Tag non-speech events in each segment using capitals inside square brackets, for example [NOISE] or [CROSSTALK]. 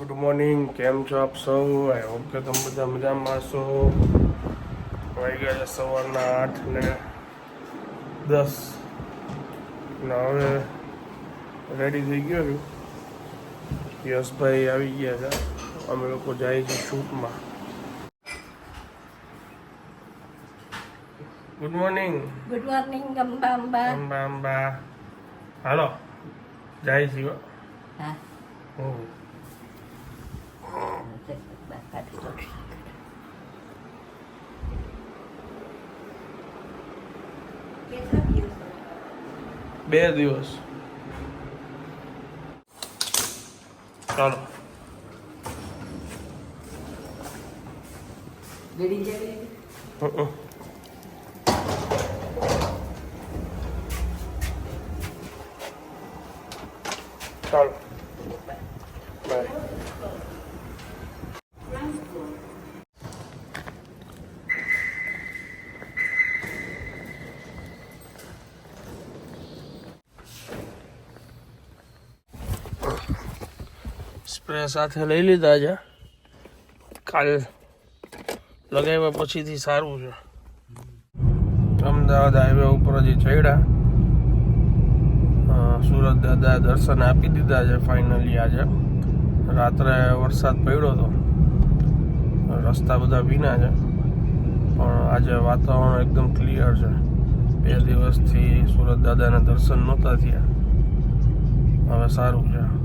Good morning કેમ છો આપ સૌ? આઈ હોપ કે તમે બધા મજામાં છો. ગયા છે સવારના આઠ ને દસ. ને હવે રેડી થઈ ગયો છું. યશભાઈ આવી ગયા છે. અમે લોકો જાય છે શૂટમાં. Good morning good morning Amba Amba Amba Amba હાલો. જાય છીએ હો. હા. હમ. બે દિવસ ચાલો હમ. ચાલો બાય સ્પ્રે સાથે લઈ લીધા છે. કાલ લગાવ્યા પછીથી સારું છે. અમદાવાદ હાઈવે ઉપર જે ચડ્યા. સુરત દાદા દર્શન આપી દીધા છે ફાઇનલી આજે. રાત્રે વરસાદ પડ્યો હતો રસ્તા બધા ભીના છે. પણ આજે વાતાવરણ એકદમ ક્લિયર છે. બે દિવસથી સુરત દાદાના દર્શન નહોતા થયા. હવે સારું છે.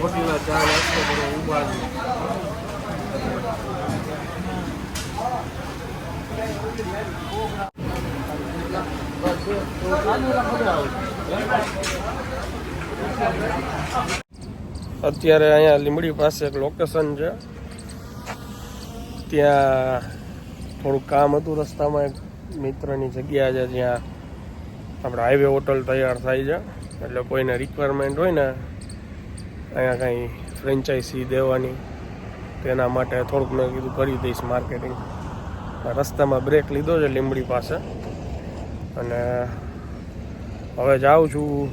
હોટેલના ચા નાસ્તો કરો ઊભા છે અત્યારે અહીંયા લીંબડી પાસે એક લોકેશન છે. ત્યાં થોડુંક કામ હતું રસ્તામાં, એક મિત્રની જગ્યા છે જ્યાં આપણે હાઈવે હોટલ તૈયાર થાય છે. એટલે કોઈને રિક્વાયરમેન્ટ હોય ને, અહીંયા કાંઈ ફ્રેન્ચાઇઝી દેવાની તેના માટે થોડુંક મેં કીધું કરી દઈશ માર્કેટિંગ રસ્તામાં બ્રેક લીધો છે લીંબડી પાસે. અને હવે જાઉં છું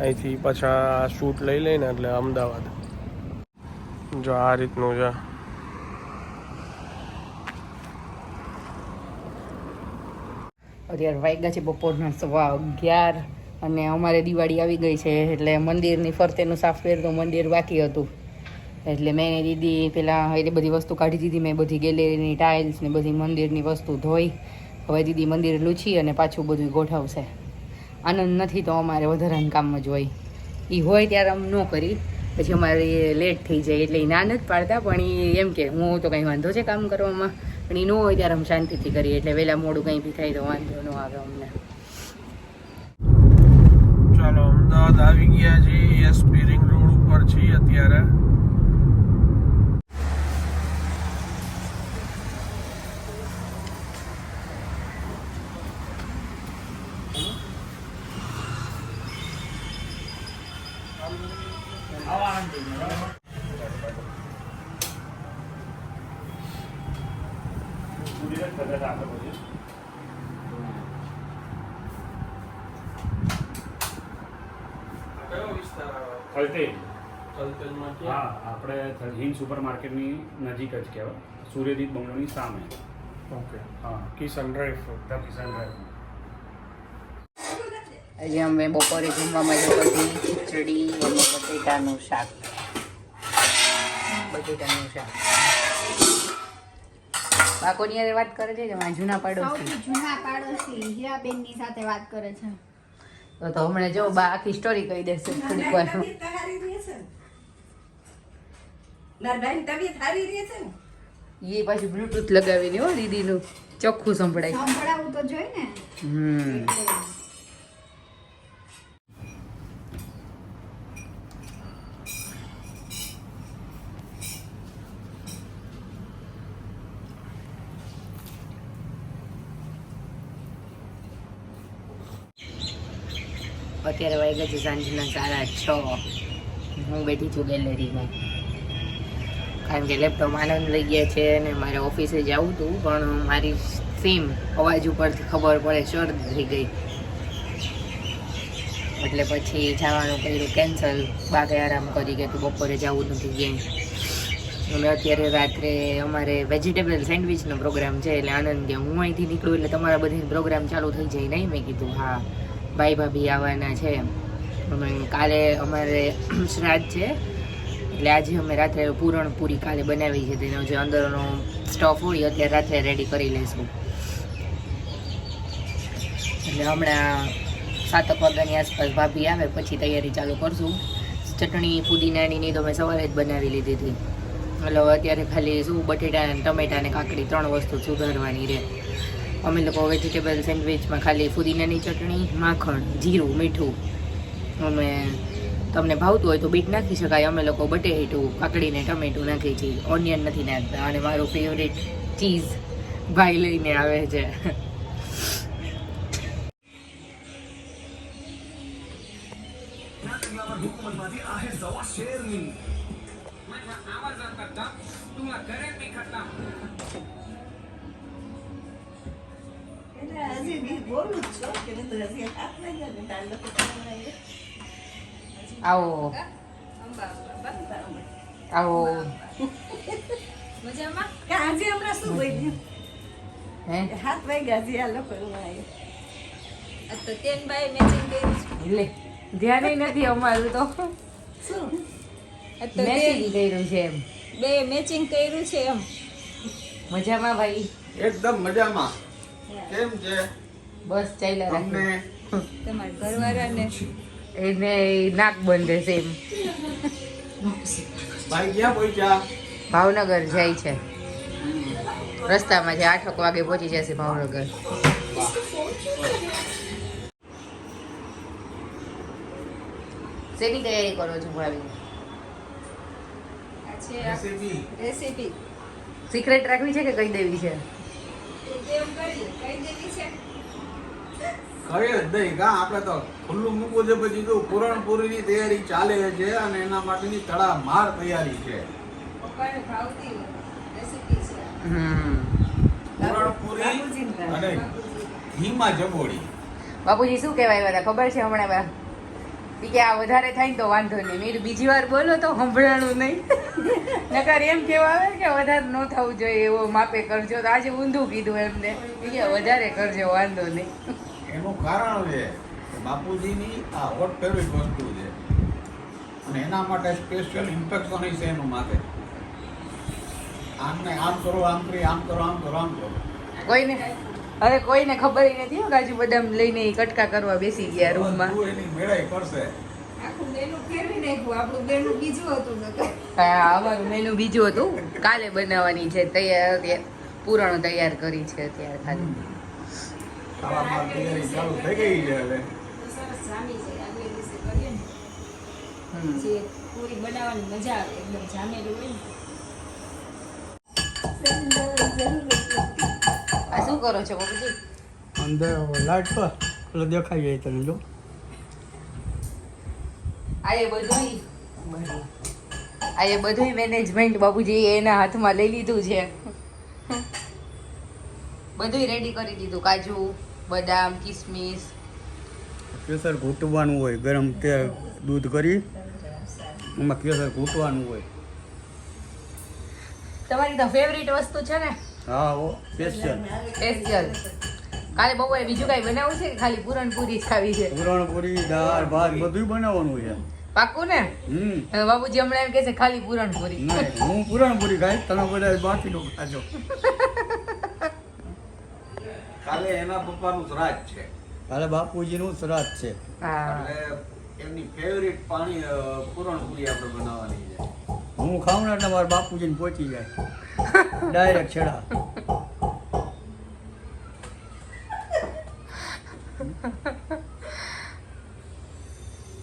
અહીંથી પાછા શૂટ લઈ લઈને એટલે અમદાવાદ. જો આ રીતનું છે. અત્યારે વાગ્યા છે બપોરના સવા અગિયાર અને અમારે દિવાળી આવી ગઈ છે એટલે મંદિરની ફરતેનું સોફ્ટવેર તો મંદિર બાકી હતું. એટલે મેં એને દીદી પેલા એટલે બધી વસ્તુ કાઢી દીધી, મેં બધી ગેલેરીની ટાઇલ્સ ને બધી મંદિરની વસ્તુ ધોઈ. હવે દીદી મંદિર લૂછી અને પાછું બધું ગોઠવશે. આનંદ નથી તો અમારે વધારાનું કામ જ હોય. એ હોય ત્યારે આમ ન કરી. પછી અમારે લેટ થઈ જાય એટલે એ ના નથી પાડતા, પણ એ એમ કે હું તો કંઈ વાંધો છે કામ કરવામાં. પણ એ ન હોય ત્યારે અમે શાંતિથી કરીએ. એટલે વહેલા મોડું કંઈ બી થાય તો વાંધો ન આવે અમને. ચાલો, અમદાવાદ આવી ગયા છીએ. એસપી રિંગ રોડ ઉપર છીએ અત્યારે. આવે? થલતેજ. હા આપણે હિન્દ સુપર માર્કેટની નજીક જ કહેવાય. સૂર્યદીપ બંગલોની સામે. ઓકે. હા. Kishan drive the Kisan drive આજે અમે બપોરે જમવામાં જો બધી ખીચડી અને બટેટાનું શાક. બટેટાનું શાક. બાકોની હારે વાત કરે છે કે મારા જૂના પાડોશી? સૌથી જૂના પાડોશી હીરાબેનની સાથે વાત કરે છે. તો તો હમણાં જો બા આખી સ્ટોરી કહી દેશે થોડીક વાર એ પાછું બ્લુટૂથ લગાવીને હો દીદીનું ચોખ્ખું સંભળાય. સંભળાવું તો જોઈ ને. હમ. અત્યારે વાગ્યા છે સાંજના સાડા છ. હું બેઠી છું ગેલેરીમાં. કારણ કે લેપટોપ આનંદ લઈ ગયા છે અને મારે ઓફિસે જવું હતું, પણ મારી સીમ અવાજ ઉપરથી ખબર પડે શરદ થઈ ગઈ. એટલે પછી જવાનું કર્યું કેન્સલ બાકે આરામ કરી કે તું બપોરે જવું નથી ગેમ અને અત્યારે રાત્રે અમારે વેજીટેબલ સેન્ડવિચનો પ્રોગ્રામ છે, એટલે આનંદ કે હું અહીંથી નીકળું, એટલે તમારા બધી પ્રોગ્રામ ચાલુ થઈ જાય નહીં મેં કીધું, હા. ભાઈ ભાભી આવવાના છે કાલે અમારે [CLEARS THROAT] શ્રાદ્ધ છે. એટલે આજે અમે રાત્રે પૂરણપૂરી કાલે બનાવી છે. તેનો જે અંદરનો સ્ટફ હોય અત્યારે રાત્રે રેડી કરી લઈશું એટલે હમણાં સાતક વાગ્યાની આસપાસ ભાભી આવે, પછી તૈયારી ચાલુ કરશું. ચટણી ફુદીનાની નહીં તો મેં સવારે જ બનાવી લીધી હતી. એટલે અત્યારે ખાલી શું બટેટા ટમેટા ને કાકડી ત્રણ વસ્તુ સુધારવાની રહે. અમે લોકો વેજીટેબલ સેન્ડવિચમાં ખાલી ફુદીનાની ચટણી, માખણ, જીરું, મીઠું. અમે તમને ભાવતું હોય તો બીટ નાખી શકાય. અમે લોકો બટેટું, કાકડીને ટમેટું નાખીએ છીએ ઓનિયન નથી નાખતા. અને મારું ફેવરેટ ચીઝ ભાઈ લઈને આવે છે. આવો. આવો. મજામાં? આજે હમણાં શું બન્યું? હે? હાથ વાગ્યા છે આ લોકો આ તો તેન બાય મેચિંગ કર્યું છે. લે ધ્યાન નથી અમારું તો. શું? તો કર્યું છે એમ. બે મેચિંગ કર્યું છે એમ. મજામાં ભાઈ? એકદમ મજામાં. કેમ છે? બસ ચાલ્યા રાખે. તમારા ઘરવાળાને? એને નાક બંધ છે એમ. ભાઈ ક્યાં પહોંચ્યા? ભાવનગર જાય છે. રસ્તામાં છે આઠક વાગે પહોંચી જશે ભાવનગર. શેની તૈયારી કરો છો ભાભી આ છે રેસીપી? રેસીપી. સિક્રેટ રાખવી છે કે કહી દેવી છે? કેમ કરી કઈ દેવી છે? કઈ જ નહીં. કા આપણે તો ખુલ્લું મૂકવું છે પછી જો પૂરણપૂરીની તૈયારી ચાલે છે અને એના માટેની તડામાર તૈયારી છે. પપ્પાને ભાવતી રેસીપી છે? હમ. પૂરણપૂરી અને ઘીમાં જબોડી બાપુજી શું કહેવાય બધા? ખબર છે હમણાં કે આ વધારે થાય ને તો વાંધો નહીં. મેં બીજી વાર બોલો તો સંભળાણું નહીં. [LAUGHS] નકર એમ કેવા આવે કે વધારે ન થવું જોઈએ એવો માપે કરજો. તો આજે ઊંધું કીધું એમને. કે વધારે કરજો વાંધો નહીં. એનું કારણ છે બાપુજીની આ હોટ ફેવરિટ વસ્તુ છે. અને એના માટે સ્પેશિયલ ઇન્ફેક્શન છે એનું માથે. આમને આમ કરો આમ કરી આમ કરો આમ કરો આમ કરો. કોઈને હવે કોઈને ખબર ય નથી હો કાજુ બદામ લઈને કટકા કરવા બેસી ગયા રૂમમાં. બધું એની મેળાઈ કરશે. આખું મેનુ ફેરવી નાખ્યું? આપણું મેનુ બીજું હતું હા અમારું મેનુ બીજું હતું. કાલે બનાવવાની છે તૈયાર અત્યારે પૂરણ તૈયાર કરી છે અત્યારે ખાલી. ખાવામાં તૈયારી ચાલુ થઈ ગઈ છે હવે તો સરસ જામી જાય આગલે દિવસે કરીએ ને. હમ. જે પૂરી બનાવવાની મજા આવે એકદમ જામેલું હોય ને. આ શું કરો છો બાપુજી? અંદર લાઈટ પર એટલે દેખાઈ જાય તને જો. આ એ બધું આ એ બધું મેનેજમેન્ટ બાપુજી એના હાથમાં લઈ લીધું છે. બધું રેડી કરી દીધું કાજુ બદામ કિસમિસ. કેસર ઘૂંટવાનું હોય ગરમ તેલ દૂધ કરી એમાં કેસર ઘૂંટવાનું હોય. તમારી તો ફેવરિટ વસ્તુ છે ને? હા ઓ સ્પેશિયલ સ્પેશિયલ કાલે બપોરે બીજું કાંઈ બનાવવું છે કે ખાલી પૂરણપૂરી જ ખાવી છે? પૂરણપૂરી દાળ ભાત બધું બનાવવાનું છે. પાકું ને? હમ. બાબુજી બાપુજી હમણાં એમ કે છે ખાલી પૂરણપૂરી. હું પૂરણપૂરી ખાઈ તમે બધા બાકીનું ખાજો. કાલે એના પપ્પાનું શ્રાદ્ધ છે. કાલે બાપુજીનું શ્રાદ્ધ છે. એટલે એમની ફેવરિટ પાણી પૂરણપૂરી આપણે બનાવવાની છે. હું ખાઉં ને એટલે મારા બાપુજીને પહોંચી જાય. ડાયરેક્ટ છેડા.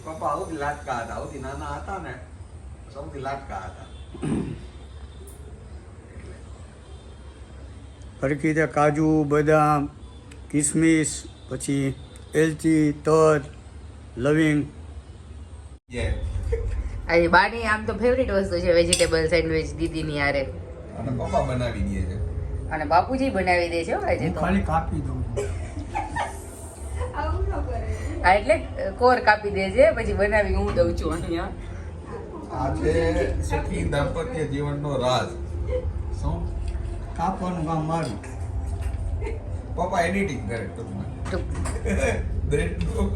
પપ્પા સૌથી લાટકા હતા. સૌથી નાના હતા ને સૌથી લાટકા હતા. ફરકી રીતે કાજુ બદામ કિસમિસ પછી એલચી તજ લવિંગ. આજે બાની આમ તો ફેવરિટ વસ્તુ છે વેજીટેબલ સેન્ડવિચ દીદીની હારે. અને પપ્પા બનાવી દે છે. અને બાપુજી બનાવી દે છે હો આજે તો. ખાલી કાપી દઉં આવું ન કરે. આ એટલે કોર કાપી દે છે પછી બનાવી હું દઉં છું અહીંયા. આ છે સુખી દાંપત્ય જીવનનો રાજ. શું? કાપવાનું કામ મારું. પપ્પા એડિટિંગ કરે તો [LAUGHS] બ્રેડનું.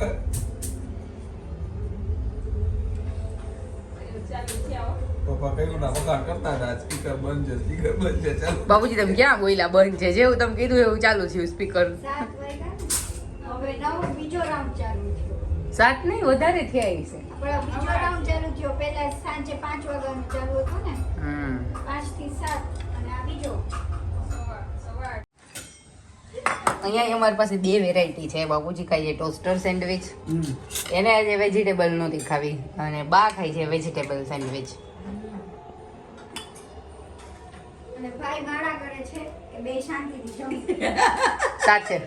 બાપુજી તમે ક્યાં બોલ્યા બંધ છે? જેવું તમે કીધું એવું ચાલુ થયું સ્પીકર સાત વાગ્યા ને? હવે નવો બીજો રાઉન્ડ ચાલુ થયો. સાત નહીં વધારે થયા છે. બીજો રાઉન્ડ ચાલુ થયો. પહેલા સાંજે પાંચ વાગ્યાનું ચાલુ હતું ને? પાંચથી સાત. અને આ બીજો. અહીંયા અમારી પાસે બે વેરાયટી છે. બાપુજી ખાઈએ ટોસ્ટર સેન્ડવિચ એને આજે વેજીટેબલ નહોતી ખાવી. અને બા ખાય છે વેજીટેબલ સેન્ડવિચ અને ભાઈ માળા કરે છે કે બે શાંતિથી જમી સાથે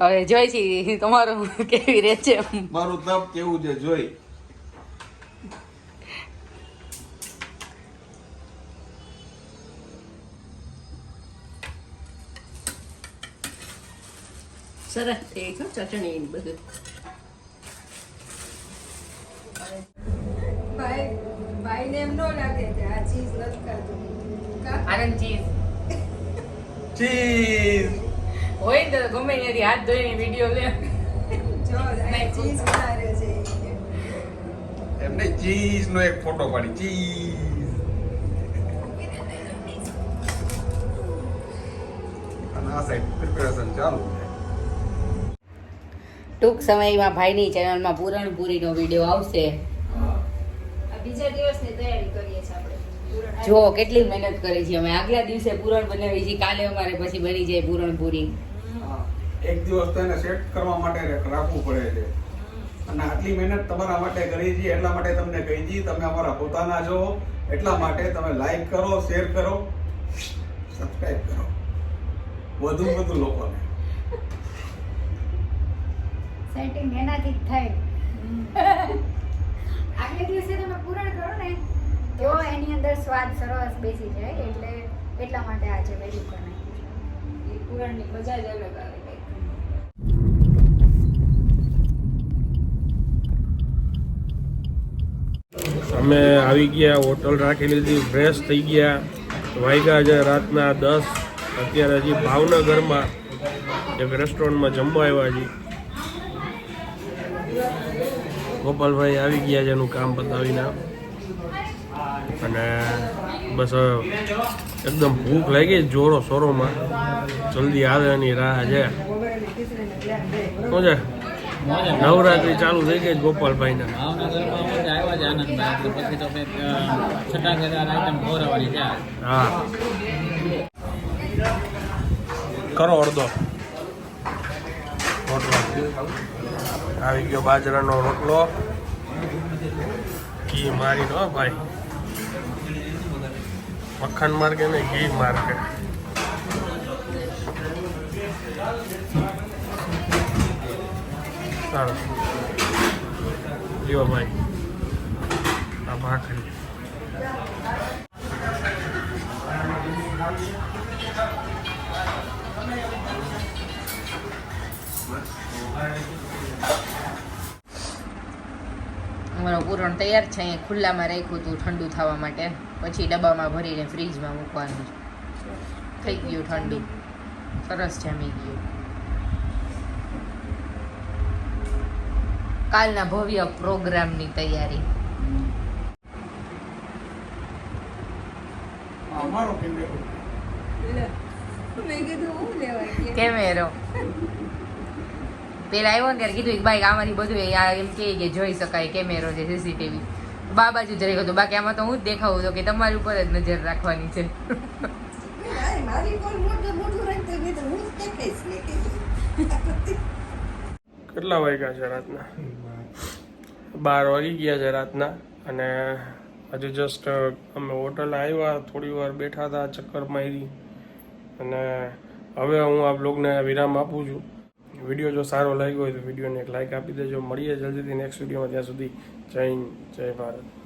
હવે જોઈ છી તમારું કેવી રહે છે મારું તપ કેવું છે? જોઈ. સરસ થઈ ગયું ચટણી બધું ભાઈ ભાઈને એમ ન લાગે કે આ ચીઝ નથી ખાતું કા? આનંદ ચીઝ ચીઝ હોય ને તો ગમે ત્યાંથી હાથ ધોઈને વીડિયો લે. જો ચીઝ ઉતારે છે. એમને ચીઝ નો એક ફોટો પાડી. ચીઝ ટૂંક સમયમાં ભાઈની ચેનલમાં પૂરણપૂરીનો વીડિયો આવશે. બીજા દિવસની તૈયારી કરીએ છીએ આપણે પૂરણ જો કેટલી મહેનત કરી છે અમે. આગલા દિવસે પૂરણ બનાવી છે. કાલે અમારે પછી બની જાય પૂરણ પૂરી. એક દિવસ તો એને સેટ કરવા માટે રાખવું પડે છે. અને આટલી મહેનત તમારા માટે કરી છે એટલા માટે તમને કહી દી તમે અમારા પોતાના છો. એટલા માટે તમે લાઈક કરો શેર કરો સબસ્ક્રાઇબ કરો. વધુ વધુ લોકોને. સેટિંગ એનાથી જ થાય. [LAUGHS] આગલે દિવસે તમે પૂરણ કરો ને. તો એની અંદર સ્વાદ સરસ બેસી જાય એટલે એટલા માટે આજે વહેલું કરી છે પુરાણની મજા જ અલગ આવે અમે આવી ગયા હોટલ રાખી લીધી ફ્રેશ થઈ ગયા. વાગ્યા છે રાતના દસ અત્યારે હજી ભાવનગરમાં એક રેસ્ટોરન્ટમાં જમવા આવ્યા છીએ. ગોપાલભાઈ આવી ગયા છે એનું કામ પતાવીને અને બસ એકદમ ભૂખ લાગી જોરો સોરોમાં. જલ્દી આવે એની રાહ છે. શું છે? નવરાત્રી ચાલુ થઈ ગઈ ગોપાલભાઈ આ. હા. કરો અડધો. રોટલો આવી ગયો બાજરાનો રોટલો. ઘી મારી દો ભાઈ. મક્ખન માર કે નહીં ઘી માર કે સારું. લ્યો આ ભાખરી. અમારું પૂરણ તૈયાર છે અહીંયા ખુલ્લામાં રાખ્યું હતું ઠંડુ થવા માટે. પછી ડબ્બામાં ભરીને ફ્રીજમાં મૂકવાનું. થઈ ગયું ઠંડુ. સરસ જમી ગયું. કાલના ભવ્ય પ્રોગ્રામની તૈયારી. કેમેરો એટલે મેં કીધું હું લેવા ગયા કેમેરો પેલા આવ્યો ને ત્યારે કીધું કે બાઈક આમાંથી બધું આ એમ કહે કે જોઈ શકાય, કેમેરો છે સીસીટીવી બા બાજુ જરી હતું બાકી આમાં તો હું જ દેખાવું, તો કે તમારી ઉપર જ નજર રાખવાની છે. કે કેટલા વાગ્યા છે રાતના? બાર વાગી ગયા છે રાતના, અને આજે જસ્ટ અમે હોટલ આવ્યા, થોડી વાર બેઠા હતા, ચક્કર મારી, અને હવે હું આ બ્લોગને વિરામ આપું છું. વીડિયો જો સારો લાગ્યો હોય તો વિડીયોને એક લાઇક આપી દેજો. મળીએ જલ્દીથી નેક્સ્ટ વિડીયોમાં. ત્યાં સુધી જય જય ભારત.